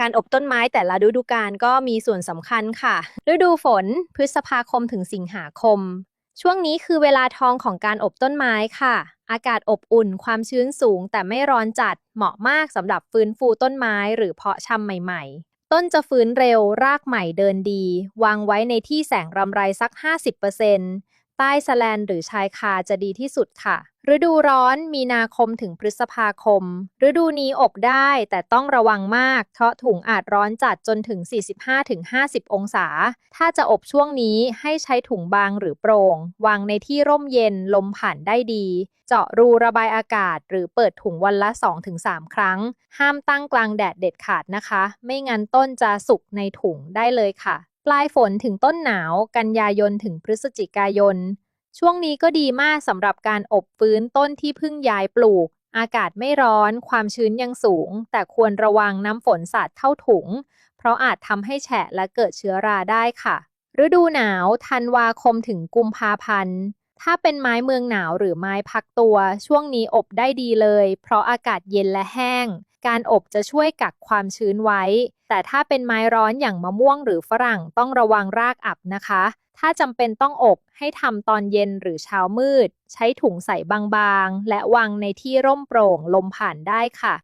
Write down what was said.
การอบต้นไม้แต่ละฤดูกาลก็มีส่วนสำคัญค่ะ ฤดูฝนพฤษภาคมถึงสิงหาคม ช่วงนี้คือเวลาทองของการอบต้นไม้ค่ะ อากาศอบอุ่น ความชื้นสูง แต่ไม่ร้อนจัด เหมาะมากสำหรับฟื้นฟูต้นไม้ หรือเพาะชำใหม่ ๆ ต้นจะฟื้นเร็ว รากใหม่เดินดี วางไว้ในที่แสงรำไรสัก 50% ใต้สแลนหรือชายคาจะดีที่สุดค่ะ ฤดูร้อนมีนาคมถึงพฤษภาคม ฤดูนี้อบได้แต่ต้องระวังมาก เพราะถุงอาจร้อนจัดจนถึง 45-50 องศา ถ้าจะอบช่วงนี้ให้ใช้ถุงบางหรือโปร่ง วางในที่ร่มเย็นลมผ่านได้ดี เจาะรูระบายอากาศ หรือเปิดถุงวันละ 2-3 ครั้ง ห้ามตั้งกลางแดดเด็ดขาดนะคะ ไม่งั้นต้นจะสุกในถุงได้เลยค่ะ ปลายฝนถึงต้นหนาว กันยายนถึงพฤศจิกายน ช่วงนี้ก็ดีมากสำหรับการอบฟื้นต้นที่เพิ่งย้ายปลูก อากาศไม่ร้อน ความชื้นยังสูง แต่ควรระวังน้ำฝนสาดเข้าถุง เพราะอาจทำให้แฉะและเกิดเชื้อราได้ค่ะ ฤดูหนาวธันวาคมถึงกุมภาพันธ์ถ้าเป็นไม้เมืองหนาวหรือไม้พักตัว ช่วงนี้อบได้ดีเลย เพราะอากาศเย็นและแห้ง การอบจะช่วยกักความชื้นไว้ แต่ถ้าเป็นไม้ร้อนอย่างมะม่วงหรือฝรั่งต้องระวังรากอับนะคะ ถ้าจำเป็นต้องอบให้ทำตอนเย็นหรือเช้ามืด ใช้ถุงใส่บางๆ และวางในที่ร่มโปร่งลมผ่านได้ค่ะ